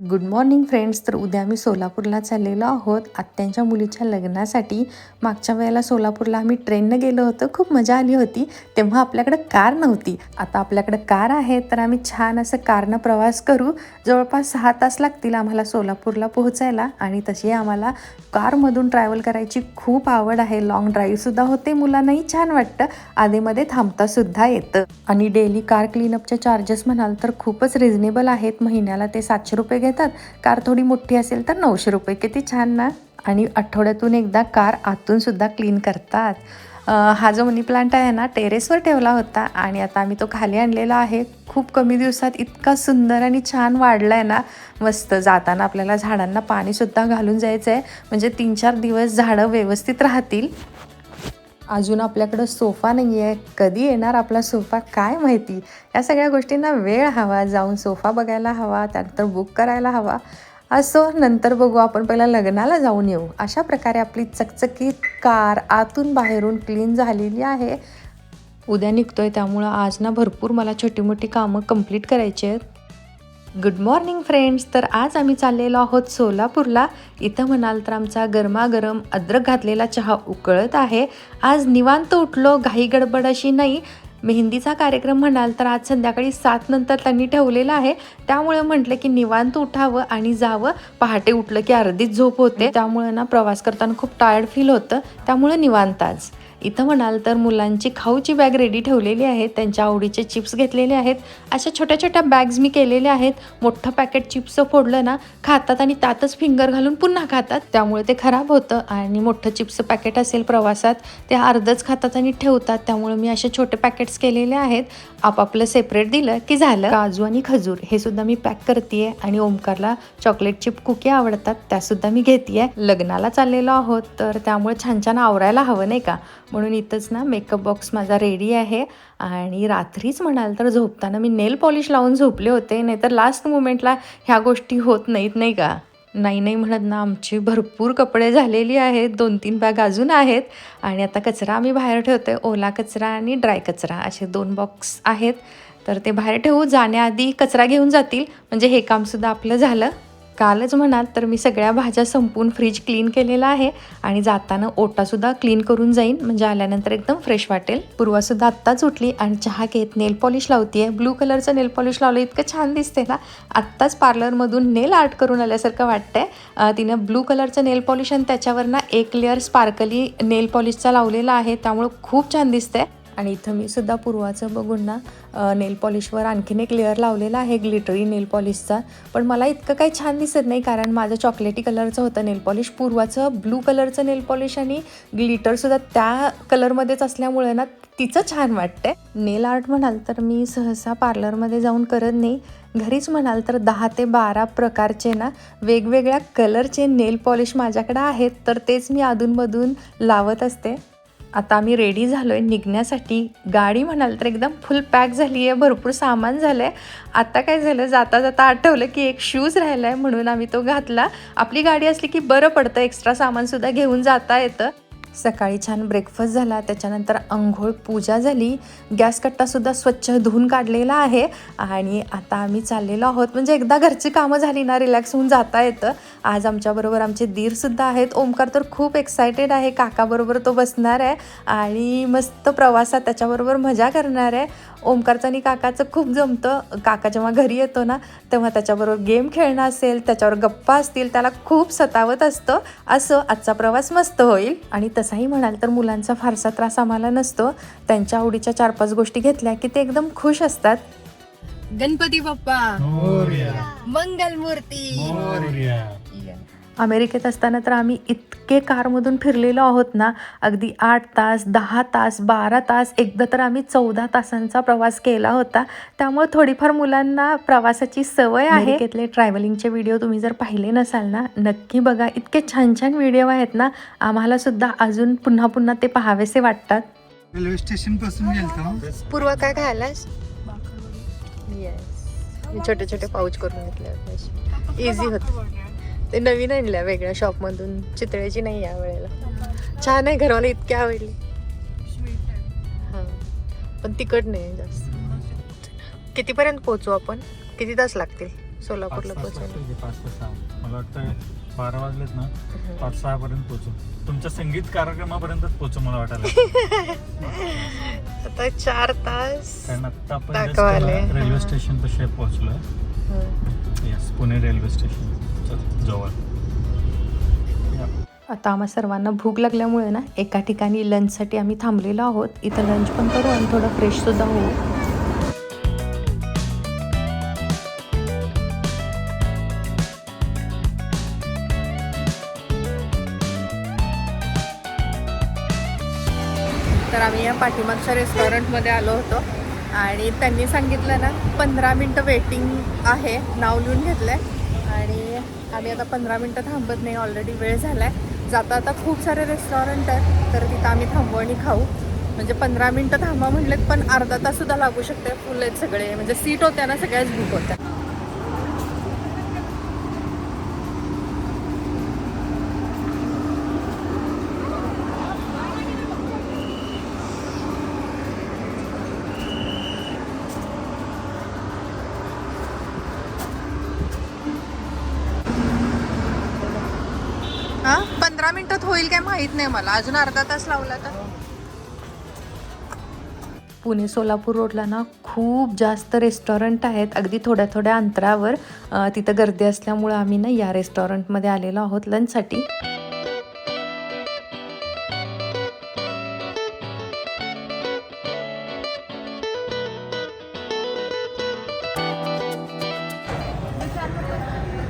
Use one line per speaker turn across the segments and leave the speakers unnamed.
Good morning friends तर उद्या आम्ही सोलापूरला चाललेलो आहोत. आत्यांच्या मुलीच्या लग्नासाठी मागच्या वेळेला सोलापूरला आम्ही ट्रेननं गेलो होतो. खूप मजा आली होती. तेव्हा आपल्याकडं कार नव्हती. आता आपल्याकडं कार आहे तर आम्ही छान असं कारनं प्रवास करू. जवळपास सहा तास लागतील आम्हाला सोलापूरला पोहोचायला आणि तशी आम्हाला कारमधून ट्रॅव्हल करायची खूप आवड आहे. लाँग ड्राईव्हसुद्धा होते मुलांनाही छान वाटतं. आधीमध्ये थांबतासुद्धा येतं. आणि डेली कार क्लीनअपचे चार्जेस म्हणाल तर खूपच रिझनेबल आहेत. महिन्याला ते सातशे रुपये घेतात कार थोडी मोठी असेल तर नऊशे रुपये. किती छान ना? आणि आठवड्यातून एकदा कार आतूनसुद्धा क्लीन करतात. हा जो मनी प्लांट आहे ना टेरेसवर ठेवला होता आणि आता आम्ही तो खाली आणलेला आहे. खूप कमी दिवसात इतका सुंदर आणि छान वाढला आहे ना. मस्त जाताना आपल्याला झाडांना पाणीसुद्धा घालून जायचं आहे म्हणजे तीन चार दिवस झाडं व्यवस्थित राहतील. अजून आपल्याकडं सोफा नाही आहे कधी येणार आपला सोफा? काय माहिती? या सगळ्या गोष्टींना वेळ हवा. जाऊन सोफा बघायला हवा त्यानंतर बुक करायला हवा. असो नंतर बघू. आपण पहिला लग्नाला जाऊन येऊ. अशा प्रकारे आपली चकचकीत कार आतून बाहेरून क्लीन झालेली आहे. उद्या निघतोय त्यामुळं आज ना भरपूर मला छोटी मोठी कामं कंप्लीट करायची आहेत. गुड मॉर्निंग फ्रेंड्स तर आज आम्ही चाललेलो आहोत सोलापूरला. इथं म्हणाल तर आमचा गरमागरम अद्रक घातलेला चहा उकळत आहे. आज निवांत उठलो घाई गडबड अशी नाही. मेहंदीचा कार्यक्रम म्हणाल तर आज संध्याकाळी सात नंतर त्यांनी ठेवलेला आहे. त्यामुळे म्हटलं की निवांत उठावं आणि जावं. पहाटे उठलं की अर्धीच झोप होते. त्यामुळे ना प्रवास करताना खूप टायर्ड फील होतं. त्यामुळे निवांत आज. इथं म्हणाल तर मुलांची खाऊची बॅग रेडी ठेवलेली आहे त्यांच्या आवडीचे चिप्स घेतलेले आहेत. अशा छोट्या छोट्या बॅग्स मी केलेल्या आहेत. मोठं पॅकेट चिप्सचं फोडलं ना खातात आणि त्यातच फिंगर घालून पुन्हा खातात. त्यामुळे ते खराब होतं आणि मोठं चिप्सचं पॅकेट असेल प्रवासात ते अर्धच खातात आणि ठेवतात. त्यामुळे मी असे छोटे पॅकेट्स केलेले आहेत. आपापलं सेपरेट दिलं की झालं. काजू आणि खजूर हे सुद्धा मी पॅक करते आणि ओमकारला चॉकलेट चिप कुकी आवडतात त्यासुद्धा मी घेते लग्नाला चाललेलो आहोत तर त्यामुळे छान छान आवरायला हवं नाही का? म्हणून इथंच ना मेकअप बॉक्स माझा रेडी आहे. आणि रात्रीच म्हणाल तर झोपताना मी नेल पॉलिश लावून झोपले होते. नाहीतर लास्ट मुमेंटला ह्या गोष्टी होत नाहीत नाही का? नाही नाही म्हणत ना आमची भरपूर कपडे झालेली आहेत. दोन तीन बॅग अजून आहेत. आणि आता कचरा आम्ही बाहेर ठेवतोय. ओला कचरा आणि ड्राय कचरा असे दोन बॉक्स आहेत. तर ते बाहेर ठेवू. जाण्याआधी कचरा घेऊन जातील. म्हणजे हे कामसुद्धा आपलं झालं. कालच म्हणाल तर मी सगळ्या भाज्या संपून फ्रीज क्लीन केलेला आहे आणि जाताना ओटासुद्धा क्लीन करून जाईन. म्हणजे आल्यानंतर एकदम फ्रेश वाटेल. पूर्वासुद्धा आत्ताच उठली आणि चहा घेत नेल पॉलिश लावते ब्लू कलरचं नेल पॉलिश लावलं इतकं छान दिसते ना. आत्ताच पार्लरमधून नेल आर्ट करून आल्यासारखं वाटतंय. तिनं ब्लू कलरचं नेल पॉलिश आणि त्याच्यावर ना एक लेअर स्पार्कली नेल पॉलिशचा लावलेला आहे. त्यामुळं खूप छान दिसतंय. आणि इथं मी सुद्धा पूर्वाचं बघून ना नेल पॉलिशवर आणखीन एक लेअर लावलेला आहे ग्लिटरी नेल पॉलिशचा पण मला इतकं काही छान दिसत नाही कारण माझं चॉकलेटी कलरचं होतं नेल पॉलिश पूर्वाचं ब्लू कलरचं नेल पॉलिश आणि ग्लिटरसुद्धा त्या कलरमध्येच असल्यामुळे ना तिचं छान वाटतंय. नेल आर्ट म्हणाल तर मी सहसा पार्लरमध्ये जाऊन करत नाही. घरीच म्हणाल तर दहा ते बारा प्रकारचे ना वेगवेगळ्या कलरचे नेल पॉलिश माझ्याकडे आहेत तर तेच मी अधूनमधून लावत असते. आता आम्ही रेडी झालो आहे निघण्यासाठी गाडी म्हणाल तर एकदम फुल पॅक झाली आहे भरपूर सामान झालं आहे आता काय झालं? जाता जाता आठवलं की एक शूज राहिला आहे म्हणून आम्ही तो घातला. आपली गाडी असली की बरं पडतं. एक्स्ट्रा सामानसुद्धा घेऊन जाता येतं. सकाळी छान ब्रेकफास्ट झाला त्याच्यानंतर आंघोळ पूजा झाली. गॅस कट्टासुद्धा स्वच्छ धुवून काढलेला आहे. आणि आता आम्ही चाललेलो आहोत. म्हणजे एकदा घरची कामं झाली ना रिलॅक्स होऊन जाता येतं. आज आमच्याबरोबर आमचे दीरसुद्धा आहेत. ओमकार तर खूप एक्सायटेड आहे. काकाबरोबर तो बसणार आहे. आणि मस्त प्रवासात त्याच्याबरोबर मजा करणार आहे. ओमकारचं आणि काकाचं खूप जमतं. काका जेव्हा घरी येतो ना तेव्हा त्याच्याबरोबर गेम खेळणं असेल त्याच्यावर गप्पा असतील त्याला खूप सतावत असतं. असं आजचा प्रवास मस्त होईल. आणि तसाही म्हणाल तर मुलांचा फारसा त्रास आम्हाला नसतो. त्यांच्या आवडीच्या चार पाच गोष्टी घेतल्या की ते एकदम खुश असतात.
गणपती बाप्पा.
मोरया.
मंगल मूर्ती
मोरया.
अमेरिकेत असताना तर आम्ही इतके कारमधून फिरलेलो आहोत ना अगदी आठ तास दहा तास बारा तास एकदा तर आम्ही चौदा तासांचा प्रवास केला होता. त्यामुळे थोडीफार मुलांना प्रवासाची सवय आहे. अमेरिकेतले ट्रॅव्हलिंगचे व्हिडिओ तुम्ही जर पाहिले नसाल ना नक्की बघा. इतके छान छान व्हिडिओ आहेत ना आम्हाला सुद्धा अजून पुन्हा पुन्हा ते पाहावेसे वाटतात.
रेल्वे स्टेशनपासून गेलतो
पूर्वा काय खायलास? मी छोटे छोटे पाऊच करून घेतले होते. इझी होत. ते नवीन आणल्या वेगळ्या शॉपमधून चितळेची नाही या वेळेला. छान आहे घरवाला इतकी आवडली. हां. पण तिकट नाही जास्त. कितीपर्यंत पोहोचू आपण? किती तास लागतील? सोलापूरला पोहोचायला
मला वाटतं बारा वाजलेत ना पाच सहा पर्यंत पोहोचू. तुमच्या संगीत कार्यक्रमापर्यंतच पोहोचू मला वाटायला.
आता चार तास
कारण. रेल्वे स्टेशन पाशी पोहोचलोय. Pune railway station. जवळ.
आता आम्हा सर्वांना भूक लागल्यामुळे ना एका ठिकाणी लंचसाठी आम्ही थांबलेलो आहोत. इथं लंच पण करू आणि थोडं फ्रेशसुद्धा होऊ.
तर आम्ही या पाठीमागच्या रेस्टॉरंटमध्ये आलो होतो. आणि त्यांनी सांगितलं ना पंधरा मिनटं वेटिंग आहे. नाव लिहून घेतलं आहे आणि आम्ही आता पंधरा मिनटं थांबत नाही. ऑलरेडी वेळ झाला आहे जाता आता खूप सारे रेस्टॉरंट आहेत. तर तिथं आम्ही थांबू आणि खाऊ. म्हणजे पंधरा मिनटं थांबा म्हटलेत पण अर्धा ताससुद्धा लागू शकते फुल आहेत सगळे. म्हणजे सीट होत्या ना सगळ्याच बुक होत्या हा पंधरा मिनिटात होईल काय माहीत नाही मला. अजून अर्धा तास लावला तर.
पुणे सोलापूर रोडला ना खूप जास्त रेस्टॉरंट आहेत. अगदी थोड्या थोड्या अंतरावर तिथं गर्दी असल्यामुळं आम्ही ना या रेस्टॉरंटमध्ये आलेलो आहोत लंचसाठी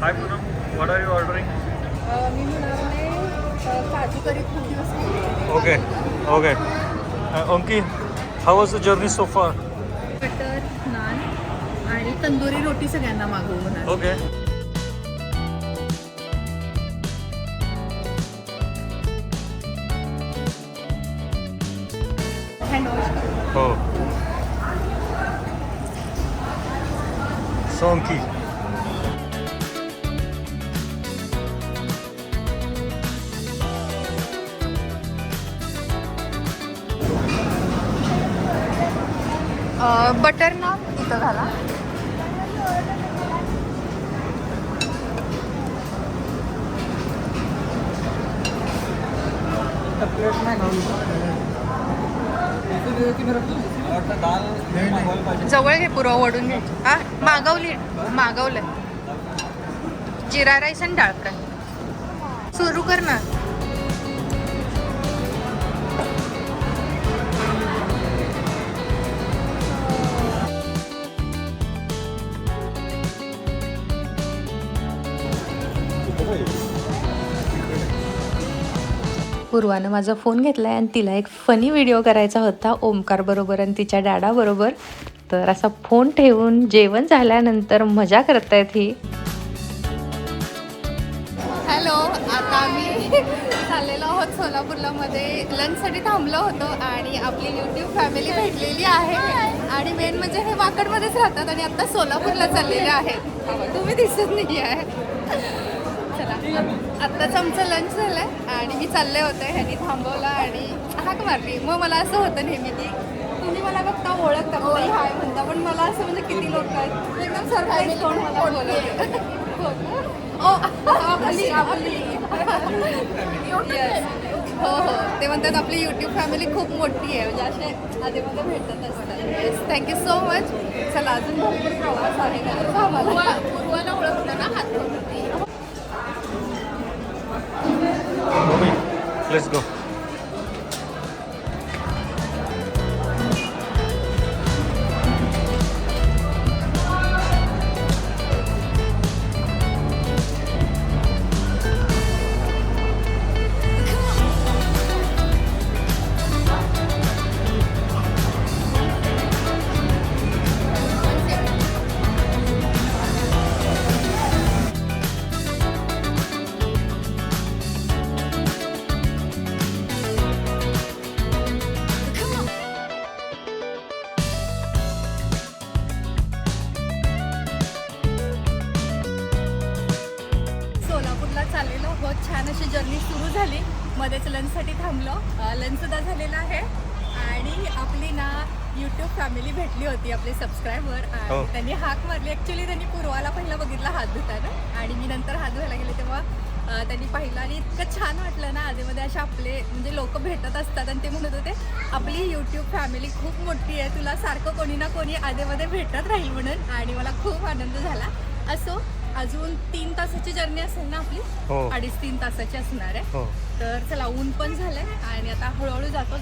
Hi Poonam, what are you ordering?
मी म्हणाले काजू करी खूप दिवस केली
Okay, okay. Uh, Onki, how was the journey so far?
Butter naan आणि तंदुरी रोटी सगळ्यांना मागवू म्हणा
Okay.
हँडवॉश
हो
बटर नान इथं घाला. जवळ घे पुरव ओढून घे. हा मागवली मागवलंय. जिरा राईस आणि डाळ फ्राय. सुरू कर ना.
पूर्वानं माझा फोन घेतला आहे आणि तिला एक फनी व्हिडिओ करायचा होता ओमकार बरोबर आणि तिच्या डॅडाबरोबर तर असा फोन ठेवून जेवण झाल्यानंतर मजा करतायत ही.
हॅलो आता आम्ही झालेलो आहोत सोलापूरला मध्ये लंचसाठी थांबलो होतो आणि आपली युट्यूब फॅमिली भेटलेली आहे. आणि मेन म्हणजे हे वाकडमध्येच राहतात आणि आता सोलापूरला चाललेले आहेत. तुम्ही दिसत नाही आहे चला आत्ताच आमचं लंच झालं आहे चालले होते ह्यांनी थांबवला आणि हाक मारली. मग मला असं होतं नेहमी की तुम्ही मला बघता ओळखता मला हाय म्हणता पण मला असं म्हणजे किती लोक आहेत. एकदम सरप्राईज कोण मला बोलवलं. हो. हो हो. ते म्हणतात आपली युट्यूब फॅमिली खूप मोठी आहे. म्हणजे असे आधीमध्ये भेटत असतात. येस थँक्यू सो मच चला अजून भरपूर प्रवास आहे. पूर्वाला ओळखलं ना हात
Let's go.
फॅमिली भेटली होती आपले सबस्क्रायबर
हो.
आणि त्यांनी हाक मारली. ऍक्च्युली त्यांनी पूर्वाला पहिला बघितला हात धुताना आणि मी नंतर हात धुवायला गेले तेव्हा अं, त्यांनी पाहिलं आणि इतकं छान वाटलं ना आधीमध्ये असे आपले म्हणजे लोक भेटत असतात आणि ते म्हणत होते आपली यूट्यूब फॅमिली खूप मोठी आहे तुला सारखं कोणी ना कोणी आधीमध्ये भेटत राहील म्हणून. आणि मला खूप आनंद झाला. असो अजून तीन तासाची जर्नी असेल ना आपली?
हो.
अडीच तीन तासाची असणार आहे.
हो.
तर चला ऊन पण झालंय आणि आता हळूहळू जातो.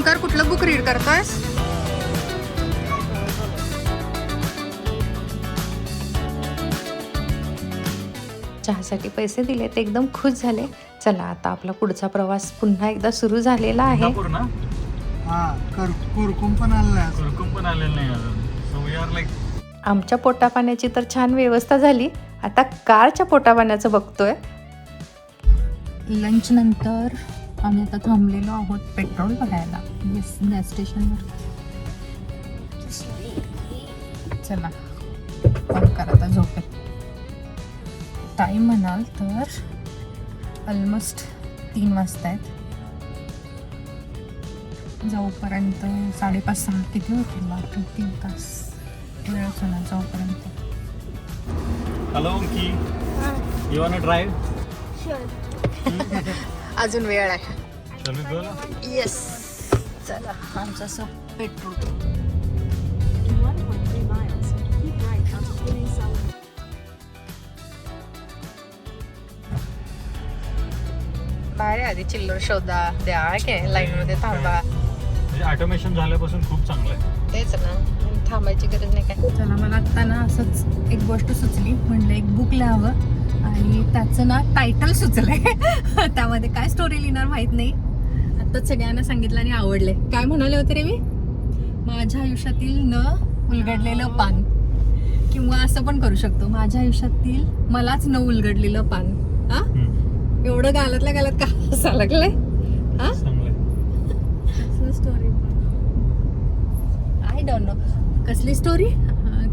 ओमकार कुठलं बुक रीड करतोयस?
चहासाठी पैसे दिले ते एकदम खुश झाले. चला आता आपला पुढचा प्रवास पुन्हा एकदा सुरू झालेला आहे.
सिंगापूर ना
हा कर कुरकुम पण आलेला आहे
कुरकुम पण आलेलं नाही अजून. सो वी आर लाईक
आमच्या पोटापाण्याची तर छान व्यवस्था झाली. आता कारच्या पोटापाण्याचं बघतोय. लंच नंतर आम्ही आता थांबलेलो आहोत पेट्रोल भरायला. येस गॅस स्टेशनवर चला ओंकार आता झोपेत. टाईम म्हणाल तर ऑलमोस्ट तीन वाजता आहेत जाऊपर्यंत साडेपाच सहा किती होतील? बाकी तीन तास. वेळच होणार जाऊपर्यंत.
हॅलो की यू वॉन्ट ड्राईव्ह
अजून वेळ आहे? येस चला आमचं असं petrol
In 1.3 miles, keep right onto Pune South.
बाहेर आधी चिल्लर शोधा द्या की लाईन मध्ये थांबा
म्हणजे ऑटोमेशन झाल्यापासून खूप चांगलं आहे.
तेच ना. थांबायची गरज नाही काय.
चला मला आत्ता ना असंच एक गोष्ट सुचली. म्हणलं एक बुक लिहावं आणि त्याचं ना टायटल सुचलंय. त्यामध्ये काय स्टोरी लिहिणार माहीत नाही. आत्ताच सगळ्यांना सांगितलं आणि आवडले काय म्हणाले होते रे मी? माझ्या आयुष्यातील न उलगडलेलं पान. किंवा असं पण करू शकतो. माझ्या आयुष्यातील मलाच न उलगडलेलं पान. हा. एवढं गालातल्या गालात का हसा लागलंय? हा
चांगलं आहे
स्टोरी आय डोंट नो कसली स्टोरी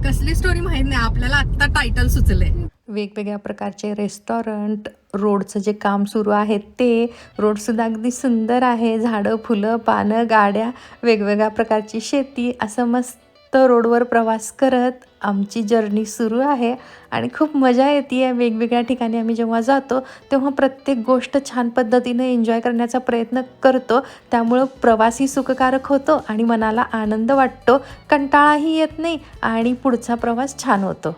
कसली स्टोरी माहीत नाही. आपल्याला आत्ता टायटल सुचलंय. वेगवेगळ्या प्रकारचे रेस्टॉरंट रोडचं जे काम सुरू आहे ते रोडसुद्धा अगदी सुंदर आहे. झाडं फुलं पानं गाड्या वेगवेगळ्या प्रकारची शेती असं मस्त तर रोडवर प्रवास करत आमची जर्नी सुरू आहे आणि खूप मजा येते आहे. वेगवेगळ्या ठिकाणी आम्ही जेव्हा जातो तेव्हा प्रत्येक गोष्ट छान पद्धतीनं एन्जॉय करण्याचा प्रयत्न करतो. त्यामुळं प्रवासही सुखकारक होतो आणि मनाला आनंद वाटतो. कंटाळाही येत नाही आणि पुढचा प्रवास छान होतो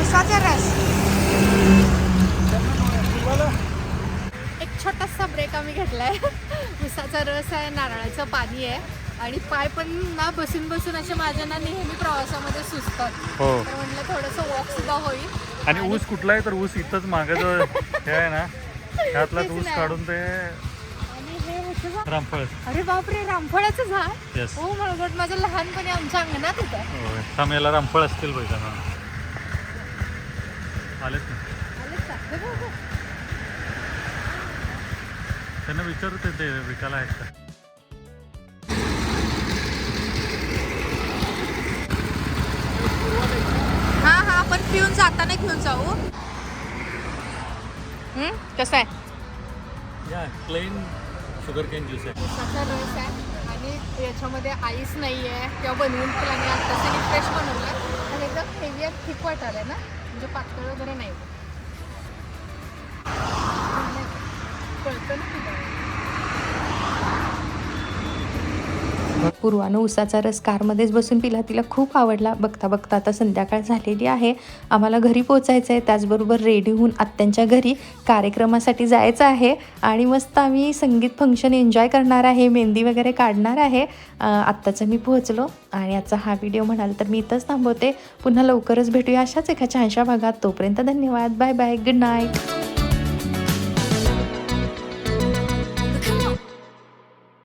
उसाचा रस
एक छोटासा ब्रेक आम्ही घेतलाय उसाचा रस आहे नारळाचं पाणी आहे. आणि पाय पण ना बसून बसून असे माझ्या ना नेहमी प्रवासामध्ये सुचतात.
हो.
तर म्हटलं थोडंसं वॉक सुद्धा होईल.
आणि ऊस कुठला आहे तर ऊस इथंच मागे जो हे आहे ना? त्यातलाच
तेच
ऊस. काढून ते
आणि हे
रामफळ.
अरे बापरे रामफळाचं झाड?
येस
हो माझं लहानपणी आमच्या अंगणात होतं.
थांब याला रामफळ असतील ना आलेत ना?
आलं का? बघ, बघ.
त्यांना विचारत ते विकायला आहेत का?
पिऊन जाताना घेऊन जाऊ. हम्म, कसं आहे?
या प्लेन शुगर केन ज्यूस आहे.
उसाचा रस आहे आणि याच्यामध्ये आईस नाही आहे किंवा बनवून पण आणि आता सगळी फ्रेश बनवलं आणि एकदम हेवी आणि थिक वाटायला ना? म्हणजे पातळ वगैरे नाही.
पूर्वानं उसाचा रस कारमध्येच बसून पिला. तिला खूप आवडला. बघता बघता आता संध्याकाळ झालेली आहे. आम्हाला घरी पोचायचं आहे. त्याचबरोबर रेडी होऊन आत्यांच्या घरी कार्यक्रमासाठी जायचं आहे. आणि मस्त आम्ही संगीत फंक्शन एन्जॉय करणार आहे. मेहंदी वगैरे काढणार आहे. आत्ताचं मी पोहोचलो. आणि आजचा हा व्हिडिओ म्हणाल तर मी इथंच थांबवते. पुन्हा लवकरच भेटूया अशाच एका छानशा भागात. तोपर्यंत धन्यवाद. Bye bye good night